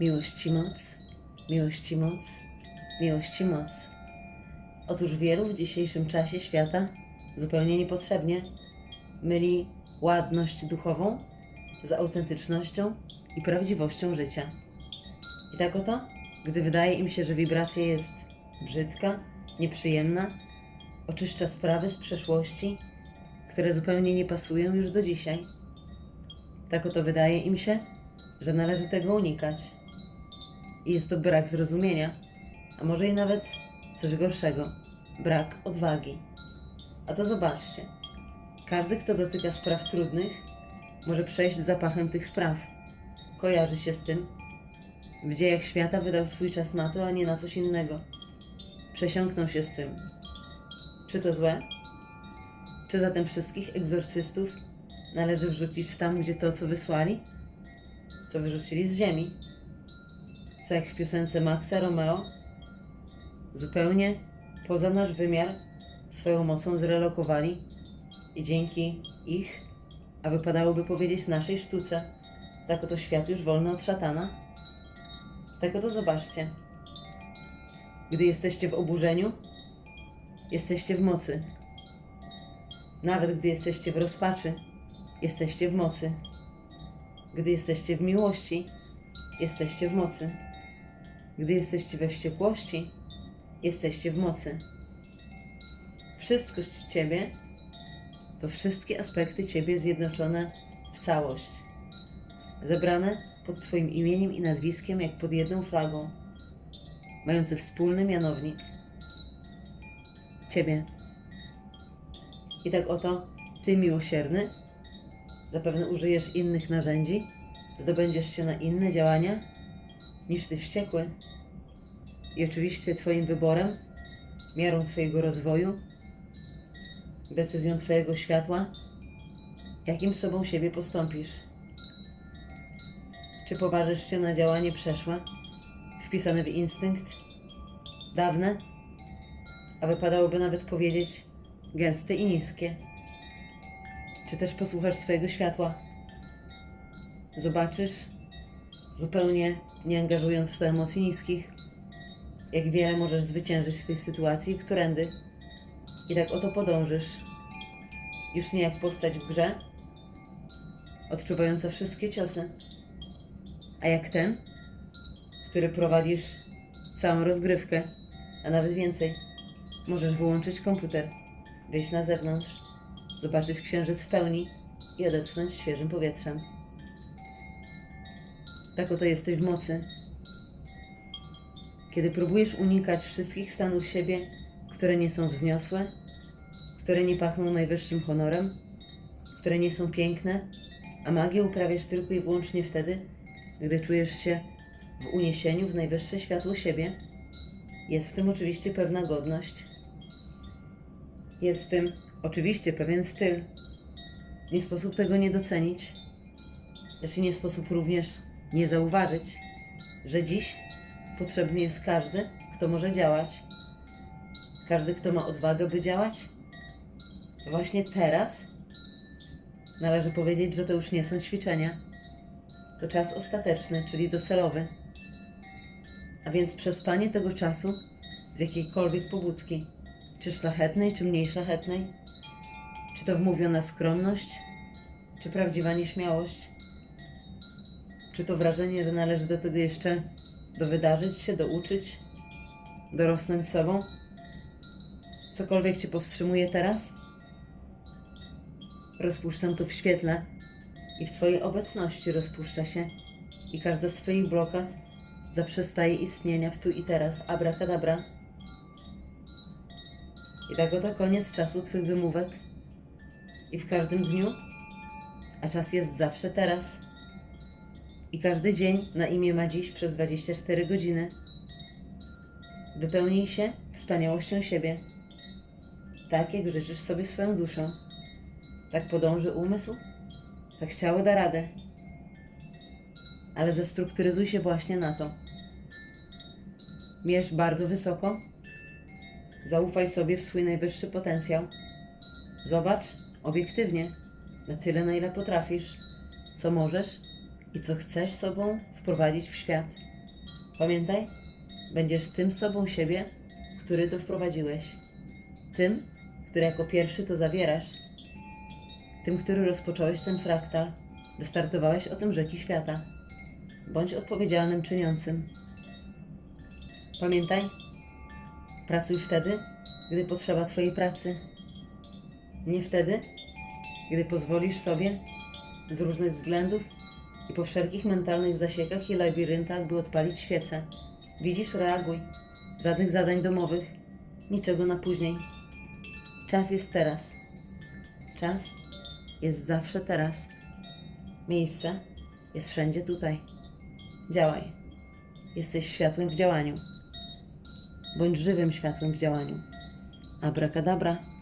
Miłości moc, miłości moc, miłości moc. Otóż wielu w dzisiejszym czasie świata zupełnie niepotrzebnie myli ładność duchową z autentycznością i prawdziwością życia. I tak oto, gdy wydaje im się, że wibracja jest brzydka, nieprzyjemna, oczyszcza sprawy z przeszłości, które zupełnie nie pasują już do dzisiaj. Tak oto wydaje im się, że należy tego unikać. I jest to brak zrozumienia, a może i nawet coś gorszego brak odwagi. A to zobaczcie. Każdy, kto dotyka spraw trudnych, może przejść zapachem tych spraw. Kojarzy się z tym. W dziejach świata wydał swój czas na to, a nie na coś innego. Przesiąknął się z tym. Czy to złe? Czy zatem wszystkich egzorcystów należy wrzucić tam, gdzie to, co wysłali? Co wyrzucili z ziemi? Jak w piosence Maxa Romeo? Zupełnie poza nasz wymiar swoją mocą zrelokowali i dzięki ich, a wypadałoby powiedzieć naszej sztuce, tak oto świat już wolny od szatana. Tak oto zobaczcie. Gdy jesteście w oburzeniu, jesteście w mocy. Nawet gdy jesteście w rozpaczy, jesteście w mocy. Gdy jesteście w miłości, jesteście w mocy. Gdy jesteście we wściekłości, jesteście w mocy. Wszystko z Ciebie to wszystkie aspekty Ciebie zjednoczone w całość. Zebrane pod Twoim imieniem i nazwiskiem, jak pod jedną flagą, mające wspólny mianownik Ciebie. I tak oto Ty, miłosierny, zapewne użyjesz innych narzędzi, zdobędziesz się na inne działania niż Ty wściekły. I oczywiście Twoim wyborem, miarą Twojego rozwoju, decyzją Twojego światła, jakim sobą siebie postąpisz. Czy poważysz się na działanie przeszłe, wpisane w instynkt, dawne, a wypadałoby nawet powiedzieć gęste i niskie? Czy też posłuchasz swojego światła? Zobaczysz, zupełnie nie angażując w to emocji niskich, jak wiele możesz zwyciężyć w tej sytuacji, którędy. I tak oto podążysz. Już nie jak postać w grze, odczuwająca wszystkie ciosy, a jak ten, który prowadzisz całą rozgrywkę, a nawet więcej. Możesz wyłączyć komputer, wyjść na zewnątrz, zobaczyć księżyc w pełni i odetchnąć świeżym powietrzem. Tak oto jesteś w mocy. Kiedy próbujesz unikać wszystkich stanów siebie, które nie są wzniosłe, które nie pachną najwyższym honorem, które nie są piękne, a magię uprawiasz tylko i wyłącznie wtedy, gdy czujesz się w uniesieniu w najwyższe światło siebie, jest w tym oczywiście pewna godność. Jest w tym oczywiście pewien styl. Nie sposób tego nie docenić, i nie sposób również nie zauważyć, że dziś potrzebny jest każdy, kto może działać. Każdy, kto ma odwagę, by działać. Właśnie teraz należy powiedzieć, że to już nie są ćwiczenia. To czas ostateczny, czyli docelowy. A więc przespanie tego czasu z jakiejkolwiek pobudki, czy szlachetnej, czy mniej szlachetnej, czy to wmówiona skromność, czy prawdziwa nieśmiałość, czy to wrażenie, że należy do tego jeszcze dowydarzyć się, douczyć, dorosnąć sobą? Cokolwiek Cię powstrzymuje teraz? Rozpuszczam to w świetle i w Twojej obecności rozpuszcza się i każda z Twoich blokad zaprzestaje istnienia w tu i teraz. Abracadabra. I tak oto koniec czasu Twych wymówek i w każdym dniu, a czas jest zawsze teraz. I każdy dzień na imię ma dziś przez 24 godziny. Wypełnij się wspaniałością siebie, tak jak życzysz sobie swoją duszą. Tak podąży umysł, tak ciało da radę. Ale zestrukturyzuj się właśnie na to. Mierz bardzo wysoko. Zaufaj sobie w swój najwyższy potencjał. Zobacz obiektywnie, na tyle, na ile potrafisz, co możesz i co chcesz sobą wprowadzić w świat. Pamiętaj, będziesz tym sobą siebie, który to wprowadziłeś. Tym, który jako pierwszy to zawierasz. Tym, który rozpocząłeś ten fraktal, wystartowałeś o tym rzeki świata. Bądź odpowiedzialnym czyniącym. Pamiętaj, pracuj wtedy, gdy potrzeba Twojej pracy. Nie wtedy, gdy pozwolisz sobie z różnych względów i po wszelkich mentalnych zasiekach i labiryntach, by odpalić świecę. Widzisz, reaguj. Żadnych zadań domowych, niczego na później. Czas jest teraz. Czas jest zawsze teraz. Miejsce jest wszędzie tutaj. Działaj. Jesteś światłem w działaniu. Bądź żywym światłem w działaniu. Abracadabra.